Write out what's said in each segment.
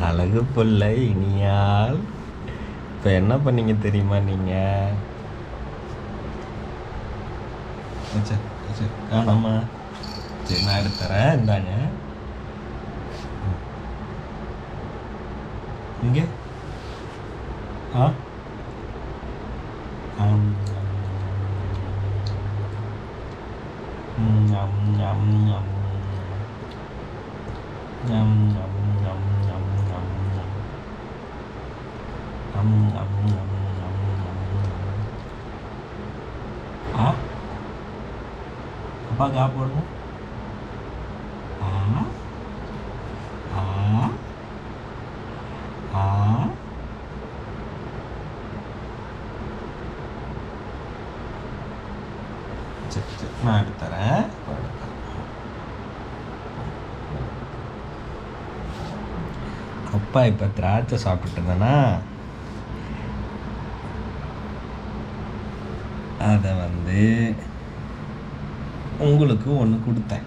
அழகு புள்ள இனியால். இப்போ என்ன பண்ணீங்க தெரியுமா நீங்கள் அச்சா அச்சா காணாமா. சரி நான் எடுத்துறேன் இந்தாங்க. இங்கே. ஆ? அப்பாவுக்கு ஆ போடுங்க நான் எடுத்துறேன் அப்பா இப்போ திராட்சை சாப்பிட்டு இருந்தேன்னா அதை வந்து உங்களுக்கு ஒன்று கொடுத்தேன்.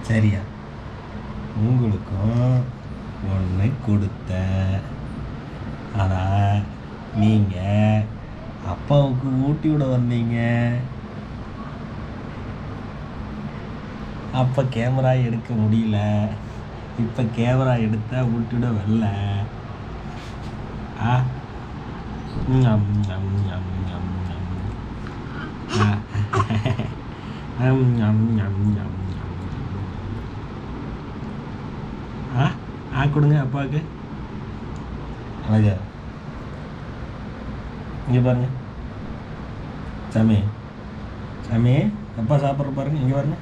சரியா? உங்களுக்கும் ஒன்று கொடுத்தேன். ஆனால் நீங்கள் அப்பாவுக்கு ஊட்டி விட வந்தீங்க. அப்போ கேமரா எடுக்க முடியல. இப்போ கேமரா எடுத்தா ஊட்டி விட வரல. ஆ? nyam nyam nyam nyam nyam. Nyam nyam nyam nyam nyam ah aku dengar apa ke aja? Gimana cami cami apa sah perbarin gimana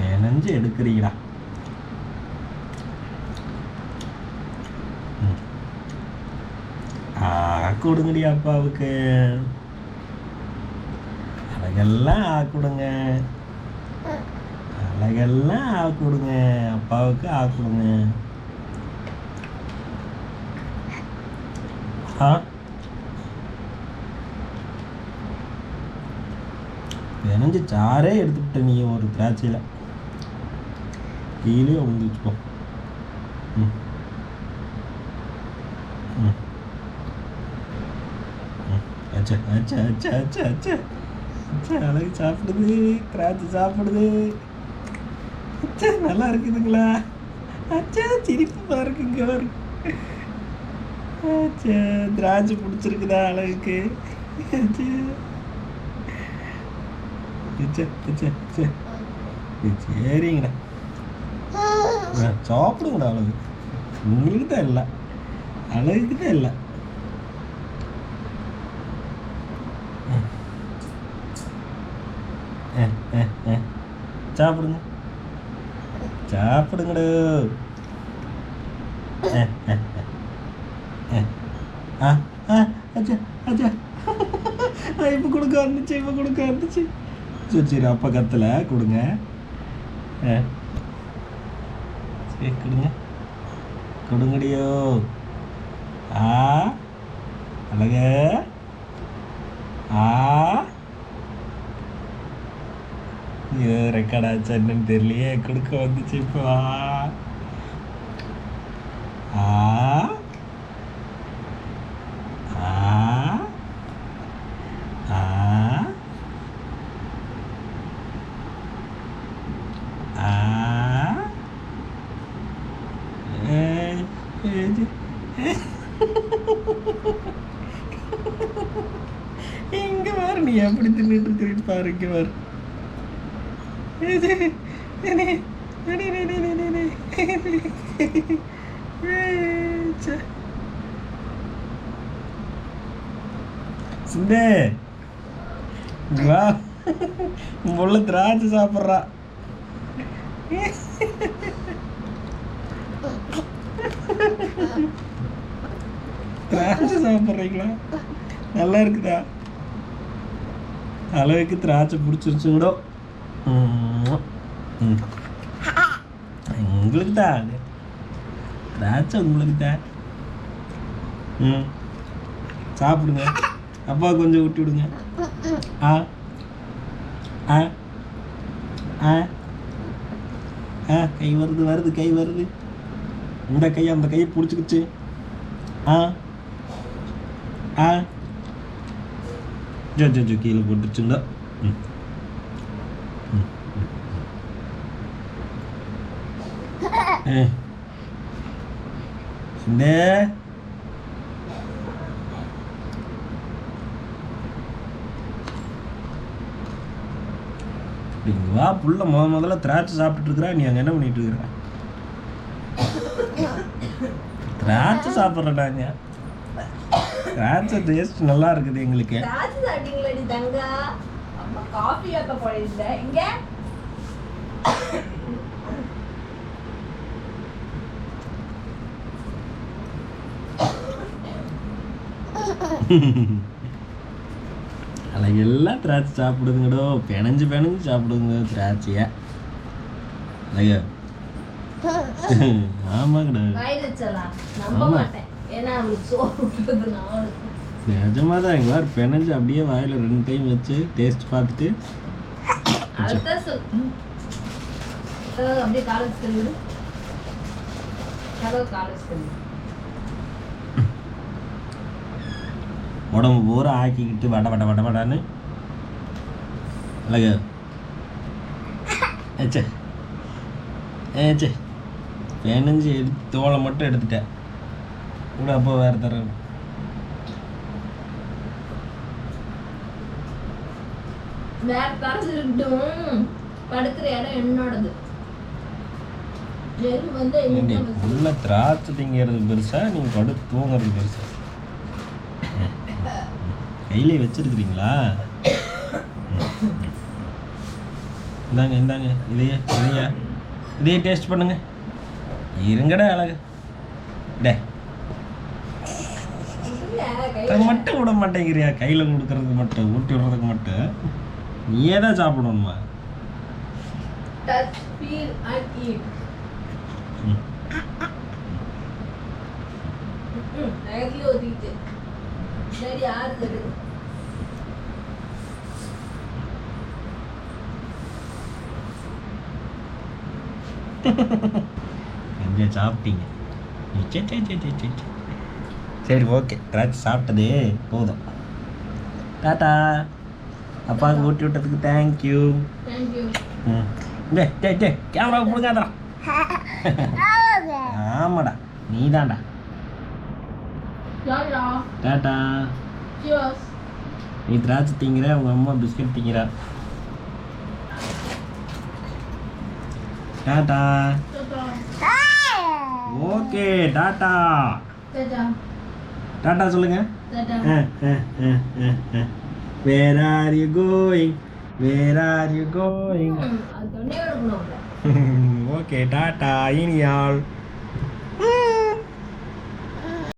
enak aja dekri lah கொடுங்கடி அப்பாவுக்கு. அழகெல்லாம் ஆ கொடுங்க அழகெல்லாம் ஆ கொடுங்க அப்பாவுக்கு ஆ கொடுங்க ஆ. வினைஞ்சு சாரே எடுத்துக்கிட்ட நீ ஒரு திராட்சையில். கீழே விழுந்துச்சுப்போம் ம் ம் அச்சா அச்சா அச்சா அச்சா அச்சா. அச்சா அழகு சாப்பிடுது திராட்சை சாப்பிடுது. அச்சா நல்லா இருக்குதுங்களா? அச்சா சிரிப்பு பாருங்க இங்கே பாருங்க அச்சா திராட்சை பிடிச்சிருக்குதா அழகுக்கு? அச்சா. அச்சா அச்சா அச்சா. சரிங்கண்ணா. ஆ, சாப்பிடுங்கடா அழகு. உங்களுக்கு தான் இல்லை. அழகுக்கு தான் இல்லை ஆ, ஆ, ஆ. சாப்பிடுங்க சாப்பிடுங்கடு ஆ, ஆ, ஆ. ஆ அச்சா அச்சா இப்போ கொடுக்க வந்துச்சு இப்போ கொடுக்க வந்துச்சு சரி சரி அப்பா கொடுங்க சரி கொடுங்க கொடுங்கடியோ ஆ அழகா ஆ? ஐயோ ரெக்கார்ட் ஆச்சா என்னன்னு தெரியலையே. கொடுக்க வந்துச்சு இப்போ. ஆ? நீ எப்படி தின்னுட்டு இருக்கிறேன்னு பாருங்க பாரு. சிந்தே வா. உள்ள திராட்சை சாப்பிட்றா. திராட்சை சாப்பிட்றீங்களா? நல்லா இருக்குதா? அளவுக்கு திராட்சை பிடிச்சிருச்சு கூட. ம். உங்களுக்கு தான். திராட்சை உங்களுக்கு தான். ம். சாப்பிடுங்க. அப்பா கொஞ்சம் விட்டு விடுங்க. ஆ. ஆ. ஆ. ஆ கை வருது வருது கை வருது. இந்த கை அந்த கையை பிடிச்சிக்கிச்சு. ஆ. ஆ. ஜோ ஜோ ஜோ கீழே போட்டுச்சுங்க ம் ம், வா புள்ள முத முதல்ல திராட்சை சாப்பிட்டுட்டு இருக்கிறா நீ அங்கே என்ன பண்ணிட்டு இருக்கிற? திராட்சை சாப்பிட்றடாங்க திராட்சை டேஸ்ட் நல்லா இருக்குது எங்களுக்கு. திராட்சை சாப்பிட்டீங்களடி தங்கா? அம்மா காஃபி வைக்க போயிருந்த இங்க அதில் எல்லாம் திராட்சை சாப்பிடுதுங்கடோ. பிணைஞ்சு பிணைஞ்சு சாப்பிடுங்க திராட்சைய. ஐயா ஆமாங்கடா. ஆமா. ஏன்னா அவளுக்கு சோறு விட்டுறது நான் அவளுக்கு நிஜமாக தான் எங்கள் பிணைஞ்சு அப்படியே வாயில் ரெண்டு டைம் வச்சு டேஸ்ட் பார்த்துட்டு அதுதான் சொல். அப்படியே காலேஜ் காலேஜ் உடம்பு பூரா ஆக்கிக்கிட்டு வட வட வட வடன்னு. அழகு. ஏச்சே. ஏச்சே. பிணைஞ்சு எடுத்து தோலை மட்டும் எடுத்துட்டேன். கூட அப்போ வேறு தரேன் வேற தரச்சுட்டும் படுக்கிற இடம் என்னோடது. வந்து உள்ள திராட்சை திங்கிறது பெருசா? நீங்க படுத்து தூங்குறது பெருசா? கையிலே வச்சிருக்கிறீங்களா? இந்தாங்க இந்தாங்க. இதையே இதையா. இதையே டேஸ்ட் பண்ணுங்க. இருங்கடா அழகு. டே அதை மட்டும் விட மாட்டேங்கிறியா? கையில் கொடுக்கறதுக்கு மட்டும் ஊட்டி விடுறதுக்கு மட்டும். நீயே தான் சாப்பிடணுமா சாப்பிட்டீங்க? சே, சே, சே, சே, சே. சரி ஓகே திராட்சை சாப்பிட்டதே போதும். டாட்டா அப்பாவுக்கு ஊட்டி விட்டதுக்கு தேங்க்யூ ம். டே டே டே கேமரா கொடுக்காதடா ஆமாடா. நீ தான்டா டாட்டா சியர்ஸ் நீ திராட்சை திங்கிற உங்கள் அம்மா biscuit திங்கிறா. Tata tata. Okay tata tata. Tata சொல்லுங்க. Where are you going where are you going okay tata Iniyal.